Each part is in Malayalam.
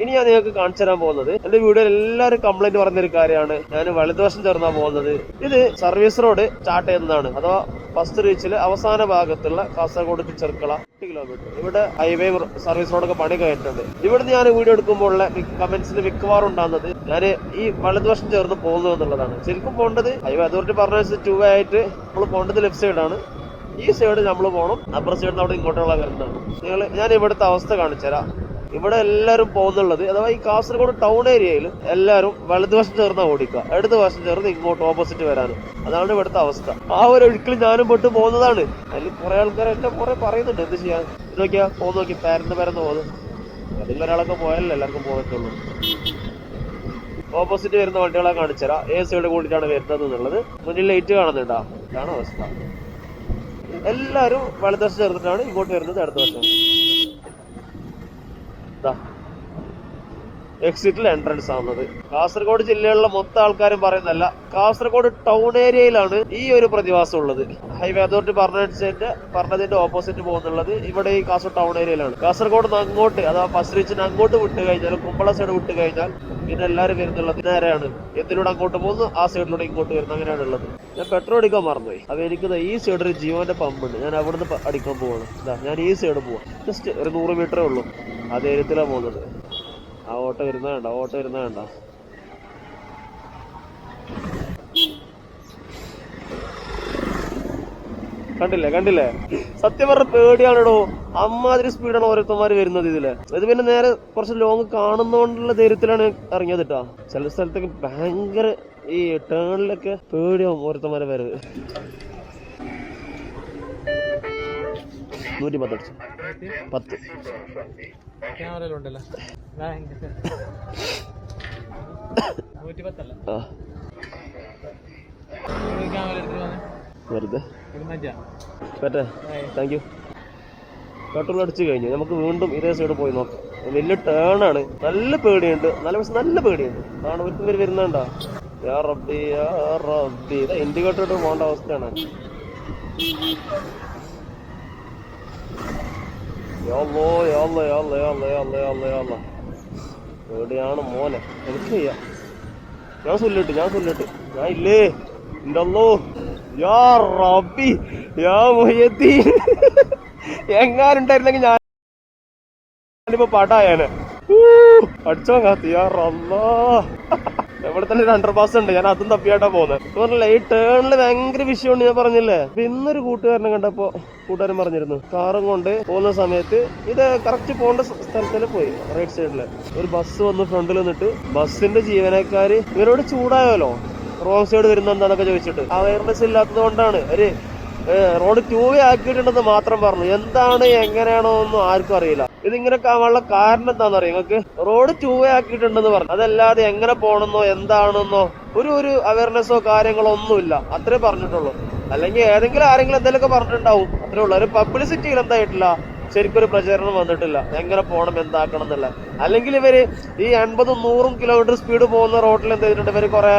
ഇനി ഞാൻ നിങ്ങൾക്ക് കാണിച്ചു തരാൻ പോകുന്നത്. എന്റെ വീഡിയോയിൽ എല്ലാവരും കംപ്ലൈന്റ് പറഞ്ഞൊരു കാര്യമാണ്. ഞാൻ വലതുവശം ചേർന്നാ പോകുന്നത്. ഇത് സർവീസ് റോഡ് സ്റ്റാർട്ട് ചെയ്യുന്നതാണ്. അഥവാ ഫസ്റ്റ് റീച്ചിൽ അവസാന ഭാഗത്തുള്ള കാസർഗോഡ് ടു ചെർക്കള എട്ട് കിലോമീറ്റർ ഇവിടെ ഹൈവേ സർവീസ് റോഡൊക്കെ പണി കഴിഞ്ഞിട്ടുണ്ട്. ഇവിടുന്ന് ഞാൻ വീഡിയോ എടുക്കുമ്പോഴുള്ള കമന്റ്സിൽ മിക്കവാറും ഉണ്ടാകുന്നത് ഞാൻ ഈ വലതുവശം ചേർന്ന് പോകുന്നു എന്നുള്ളതാണ്. ശരിക്കും പോകേണ്ടത് ഹൈവേ അതോറിറ്റി പറഞ്ഞ ടൂ വേ ആയിട്ട് നമ്മൾ പോകേണ്ടത് ലെഫ്റ്റ് സൈഡാണ് ഈ സൈഡ് നമ്മൾ പോകണം. അപ്പുറ സൈഡിൽ അവിടെ ഇങ്ങോട്ടുള്ള വരുന്നതാണ് നിങ്ങൾ ഞാൻ ഇവിടുത്തെ അവസ്ഥ കാണിച്ചു തരാം. ഇവിടെ എല്ലാവരും പോകുന്നുള്ളത്. അഥവാ ഈ കാസർഗോഡ് ടൗൺ ഏരിയയിൽ എല്ലാവരും വലതുവശം ചേർന്ന് ഓടിക്കുക. ഇടത് വശം ചേർന്ന് ഇങ്ങോട്ട് ഓപ്പോസിറ്റ് വരാനും അതാണ് ഇവിടുത്തെ അവസ്ഥ. ആ ഒരു ഒഴുക്കിൽ ഞാനും പെട്ട് പോകുന്നതാണ്. അതിൽ കുറെ ആൾക്കാർ എന്നെ കുറെ പറയുന്നുണ്ട് എന്ത് ചെയ്യാൻ. നോക്കിയാ പോകുന്നു നോക്കി പരന്ന് പരന്ന് പോകുന്നത് അതിൽ ഒരാളൊക്കെ പോയാലല്ലേ എല്ലാവർക്കും പോകത്തുള്ളൂ. ഓപ്പോസിറ്റ് വരുന്ന വണ്ടികളെ കാണിച്ചരാ എ സൈഡ് കൂടിയിട്ടാണ് വരുന്നത് എന്നുള്ളത്. മുന്നിൽ ലൈറ്റ് കാണുന്നുണ്ടാ. ഇതാണ് അവസ്ഥ. എല്ലാവരും വലതുവശം ചേർന്നിട്ടാണ് ഇങ്ങോട്ട് വരുന്നത് അടുത്ത വശം എക്സിറ്റിൽ എൻട്രൻസ് ആവുന്നത്. കാസർഗോഡ് ജില്ലയിലുള്ള മൊത്തം ആൾക്കാരും പറയുന്നല്ല കാസർഗോഡ് ടൗൺ ഏരിയയിലാണ് ഈ ഒരു പ്രതിഭാസം ഉള്ളത്. ഹൈവേ അതോറിറ്റി പറഞ്ഞതിന്റെ പറഞ്ഞതിന്റെ ഓപ്പോസിറ്റ് പോകുന്നുള്ളത് ഇവിടെ ഈ കാസർഗോഡ് ടൗൺ ഏരിയയിലാണ് കാസർഗോഡ് അങ്ങോട്ട് അഥവാ ഫസ്റ്റ് അങ്ങോട്ട് വിട്ട് കഴിഞ്ഞാൽ കുമ്പള സൈഡ് വിട്ട് കഴിഞ്ഞാൽ പിന്നെ എല്ലാവരും വരുന്നുള്ളത് നേരെയാണ്. എന്തിലൂടെ അങ്ങോട്ട് പോകുന്നു? ആ സൈഡിലൂടെ ഇങ്ങോട്ട് വരുന്നു അങ്ങനെയാണ് ഉള്ളത്. ഞാൻ പെട്രോൾ അടിക്കാൻ മറന്നുപോയി. അപ്പൊ എനിക്ക് ഈ സൈഡ് ഒരു ജീവന്റെ പമ്പ് ഉണ്ട്. ഞാൻ അവിടുന്ന് അടിക്കാൻ പോവാണ്. ഞാൻ ഈ സൈഡ് പോവാം. ജസ്റ്റ് ഒരു നൂറ് മീറ്ററേ ഉള്ളൂ. ആ ധൈര്യത്തിലാണ് പോകുന്നത്. ആ ഓട്ടോ വരുന്ന വേണ്ട ഓട്ടോ വരുന്ന വേണ്ട കണ്ടില്ലേ? കണ്ടില്ലേ? സത്യം പറഞ്ഞ പേടിയാണെടോ. അമ്മാതിരി സ്പീഡാണ് ഓരോരുത്തന്മാര് വരുന്നത് ഇതിൽ. ഇത് പിന്നെ നേരെ കുറച്ച് ലോങ് കാണുന്നോണ്ടുള്ള ധൈര്യത്തിലാണ് ഇറങ്ങിയത് കേട്ടോ ചില സ്ഥലത്തൊക്കെ ഭയങ്കര ഈ ടേണിലൊക്കെ പേടിയാവും ഓരോരുത്തന്മാരെ വരവ്. നൂറ്റി പത്തടിച്ചു പത്ത്. അടിച്ചു പത്ത് വെറുതെ. പറ്റേ. താങ്ക് യു പെട്രോൾ അടിച്ചു കഴിഞ്ഞു. നമുക്ക് വീണ്ടും ഇതേ സൈഡ് പോയി നോക്കാം. വലിയ ടേൺ ആണ് നല്ല പേടിയുണ്ട്. നല്ല പക്ഷെ നല്ല പേടിയുണ്ട്. ആണ് ഒരുത്തും പേര് വരുന്നുണ്ടോ? യാ റബ്ബി യാ റബ്ബി. ഇൻഡിക്കേറ്റർ പോകേണ്ട അവസ്ഥയാണ്. യാള്ളോ യാള്ള യാള്ള യാള്ള യാള്ള യാള്ള യാള്ള എവിടെയാണ് മോനെ? എനിക്ക് ചെയ്യാം ഞാൻ ചൊല്ലിട്ട് ഞാൻ ചൊല്ലിട്ട് ഞാൻ ഇല്ലേ? എന്തല്ലോ യാ റബ്ബി യാ മൊയ്യത്തി എങ്ങാനുണ്ടായിരുന്നെങ്കിൽ ഞാൻ ഞാനിപ്പോ പാട്ടായാന്. അടിച്ചോ കാത്തി. യാ റബ്ബാ. ഇവിടെ തന്നെ ഒരു അണ്ടർ പാസ് ഉണ്ട്. ഞാൻ അതും തപ്പിയായിട്ടാ പോകുന്നത് പറഞ്ഞില്ല ഈ ടേണിൽ ഭയങ്കര വിഷയമുണ്ട് ഞാൻ പറഞ്ഞില്ലേ? അപ്പൊ ഇന്നൊരു കൂട്ടുകാരനെ കണ്ടപ്പോ കൂട്ടുകാരൻ പറഞ്ഞിരുന്നു കാറും കൊണ്ട് പോകുന്ന സമയത്ത് ഇത് കറക്റ്റ് പോകേണ്ട സ്ഥലത്തിൽ പോയി? റൈറ്റ് സൈഡിൽ ഒരു ബസ് വന്ന് ഫ്രണ്ടിൽ നിന്നിട്ട് ബസ്സിന്റെ ജീവനക്കാര് ഇവരോട് ചൂടായാലോ? റോങ് സൈഡ് വരുന്ന എന്താന്നൊക്കെ ചോദിച്ചിട്ട്. അവയർനെസ് ഇല്ലാത്തത് കൊണ്ടാണ്. ഒരു റോഡ് ടൂ വേ ആക്കിയിട്ടുണ്ടെന്ന് മാത്രം പറഞ്ഞു. എന്താണ് എങ്ങനെയാണോ ഒന്നും ആർക്കും അറിയില്ല. ഇതിങ്ങനെ കാണാനുള്ള കാരണം എന്താണെന്ന് അറിയാം? നിങ്ങൾക്ക് റോഡ് ടൂ വേ ആക്കിയിട്ടുണ്ടെന്ന് പറഞ്ഞു. അതല്ലാതെ എങ്ങനെ പോകണമെന്നോ എന്താണെന്നോ ഒരു ഒരു അവയർനെസ്സോ കാര്യങ്ങളോ ഒന്നുമില്ല. അത്രേ പറഞ്ഞിട്ടുള്ളൂ. അല്ലെങ്കിൽ ഏതെങ്കിലും ആരെങ്കിലും എന്തെങ്കിലുമൊക്കെ പറഞ്ഞിട്ടുണ്ടാവും. അത്രേ ഉള്ളൂ. ഒരു പബ്ലിസിറ്റിയിൽ എന്തായിട്ടില്ല ശരിക്കും ഒരു പ്രചരണം വന്നിട്ടില്ല. എങ്ങനെ പോകണം എന്താക്കണം എന്നല്ല. അല്ലെങ്കിൽ ഇവർ ഈ അൻപതും നൂറും കിലോമീറ്റർ സ്പീഡ് പോകുന്ന റോഡിൽ എന്ത് ചെയ്തിട്ടുണ്ട്? ഇവർ കുറെ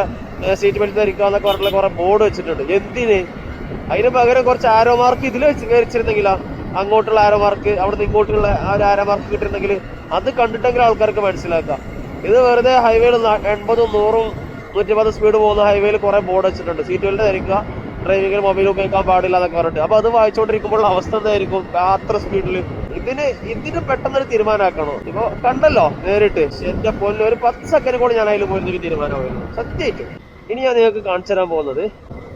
സീറ്റ് ബെൽറ്റ് ധരിക്കാന്നൊക്കെ പറഞ്ഞിട്ടുള്ള കുറെ ബോർഡ് വെച്ചിട്ടുണ്ട്. എന്തിന്? അതിന് പകരം കുറച്ച് ആരോ മാർക്ക് ഇതിൽ വെച്ച് അങ്ങോട്ടുള്ള ആരോ മാർക്ക് അവിടുന്ന് ഇങ്ങോട്ടുള്ള ആ ഒരു ആരോ മാർക്ക് കിട്ടിയിരുന്നെങ്കിൽ അത് കണ്ടിട്ടെങ്കിലും ആൾക്കാർക്ക് മനസ്സിലാക്കാം. ഇത് വെറുതെ ഹൈവേയിൽ എൺപതും നൂറും നൂറ്റിപ്പത് സ്പീഡ് പോകുന്ന ഹൈവേയിൽ കുറെ ബോർഡ് വെച്ചിട്ടുണ്ട്. സീറ്റ് ബെൽറ്റ് ധരിക്കുക ഡ്രൈവിംഗിൽ മൊബൈൽ ഉപയോഗിക്കാൻ പാടില്ല എന്നൊക്കെ പറഞ്ഞിട്ട്. അപ്പൊ അത് വായിച്ചുകൊണ്ടിരിക്കുമ്പോൾ അവസ്ഥ എന്തായിരിക്കും? അത്ര സ്പീഡിൽ ഇതിന് ഇതിന് പെട്ടെന്നൊരു തീരുമാനമാക്കണോ? ഇപ്പൊ കണ്ടല്ലോ നേരിട്ട്. എന്റെ പൊന്നിൽ ഒരു പത്ത് സെക്കൻഡ് കൂടി ഞാൻ അതിൽ പോയിരുന്നെങ്കിൽ തീരുമാനമായിരുന്നു. സത്യമായിട്ടും. ഇനി ഞാൻ നിങ്ങൾക്ക് കാണിച്ചു തരാൻ പോകുന്നത്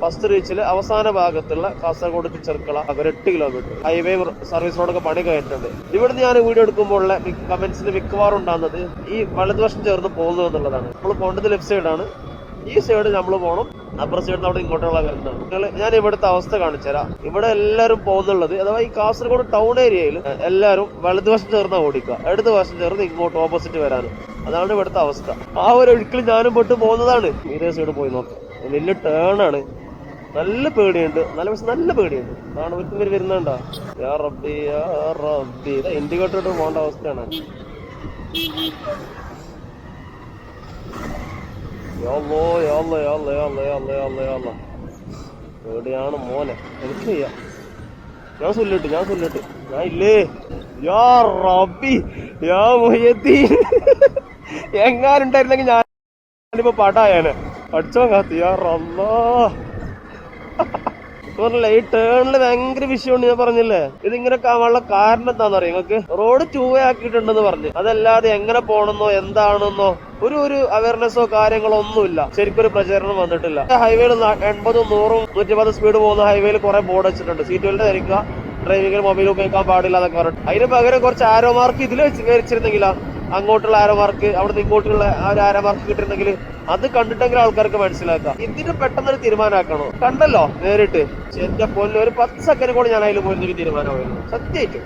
ഫസ്റ്റ് റീച്ചിൽ അവസാന ഭാഗത്തുള്ള കാസർഗോഡ് ടു ചെർക്കള ഒരു എട്ട് കിലോമീറ്റർ ഹൈവേ സർവീസ് റോഡൊക്കെ പണി കഴിഞ്ഞിട്ടുണ്ട്. ഇവിടുന്ന് ഞാൻ വീഡിയോ എടുക്കുമ്പോൾ കമന്റ്സിൽ മിക്കവാറും ഉണ്ടാകുന്നത് ഈ വലതുവശം ചേർന്ന് പോകുന്നു എന്നുള്ളതാണ്. നമ്മൾ പോകേണ്ടത് ലെഫ്റ്റ് സൈഡാണ് ഈ സൈഡ് നമ്മൾ പോകണം അപ്പുറ സൈഡിൽ അവിടെ ഇങ്ങോട്ടുള്ള വരുന്നത് നിങ്ങൾ ഞാൻ ഇവിടുത്തെ അവസ്ഥ കാണിച്ചു തരാം ഇവിടെ എല്ലാവരും പോകുന്നുള്ളത് അഥവാ ഈ കാസർഗോഡ് ടൗൺ ഏരിയയിൽ എല്ലാവരും വലതുവശം ചേർന്ന് ഓടിക്കുക. ഇടത് വശം ചേർന്ന് ഇങ്ങോട്ട് ഓപ്പോസിറ്റ് വരാൻ അതാണ് ഇവിടുത്തെ അവസ്ഥ. ആ ഒരു ഒഴുക്കിൽ ഞാനും പെട്ട് പോകുന്നതാണ്. ഇതേ സൈഡ് പോയി നോക്കാം. വലിയ ടേൺ ആണ്. നല്ല പേടിയുണ്ട്. നല്ല പക്ഷെ നല്ല പേടിയുണ്ട്. ഒരുത്തും പേര് വരുന്നുണ്ടാ യാ റബ്ബി യാ റബ്ബി. പോകേണ്ട അവസ്ഥയാണ്. യാള്ളോ യാള്ള യാള്ള യാള്ള യാള്ള യാള്ള യാള്ള പേടിയാണ് മോനെ. എനിക്ക് ചെയ്യാം ഞാൻ ചൊല്ലിട്ട് ഞാൻ ചൊല്ലിട്ട് ഞാൻ ഇല്ലേ? യാ റബ്ബി യാ മൊയ്യത്തി എങ്ങാനുണ്ടായിരുന്നെങ്കിൽ ഞാൻ ഞാനിപ്പോ പാട്ടായാന് പഠിച്ചോ കാത്തിയാറല്ലോ പറഞ്ഞില്ലേ ഈ ടേണിൽ ഭയങ്കര വിഷയമുണ്ട് ഞാൻ പറഞ്ഞില്ലേ? ഇതിങ്ങനെ കാവാനുള്ള കാരണം എന്താണെന്ന് അറിയാം നിങ്ങൾക്ക്? റോഡ് ടൂ ആക്കിയിട്ടുണ്ടെന്ന് പറഞ്ഞു. അതല്ലാതെ എങ്ങനെ പോണെന്നോ എന്താണെന്നോ ഒരു ഒരു അവയർനെസ്സോ കാര്യങ്ങളോ ഒന്നുമില്ല. ശരിക്കും ഒരു പ്രചരണം വന്നിട്ടില്ല. ഹൈവേയിൽ എൺപതും നൂറും നൂറ്റിപ്പത് സ്പീഡ് പോകുന്ന ഹൈവേയിൽ കുറെ ബോർഡ് വെച്ചിട്ടുണ്ട്. സീറ്റ് ബെൽറ്റ് ധരിക്കുക ഡ്രൈവിംഗിൽ മൊബൈൽ ഉപയോഗിക്കാൻ പാടില്ല എന്നൊക്കെ പറഞ്ഞു അതിന് പകരം കുറച്ച് ആരോ മാർക്ക് ഇതിൽ വെച്ച് വരച്ചിരുന്നെങ്കിലാ അങ്ങോട്ടുള്ള ആരോ അവിടെ ഇങ്ങോട്ടുള്ള ആ ഒരു ആരോ മാർക്ക് അത് കണ്ടിട്ടെങ്കിലും ആൾക്കാർക്ക് മനസ്സിലാക്കാം. ഇതിന് പെട്ടെന്നൊരു തീരുമാനമാക്കണോ? കണ്ടല്ലോ നേരിട്ട്. എന്റെ പൊന്നെ ഒരു പത്ത് സെക്കൻഡ് കൂടെ ഞാൻ അതിൽ പോയിരുന്നെങ്കിൽ തീരുമാനമായിരുന്നു. സത്യമായിട്ടും.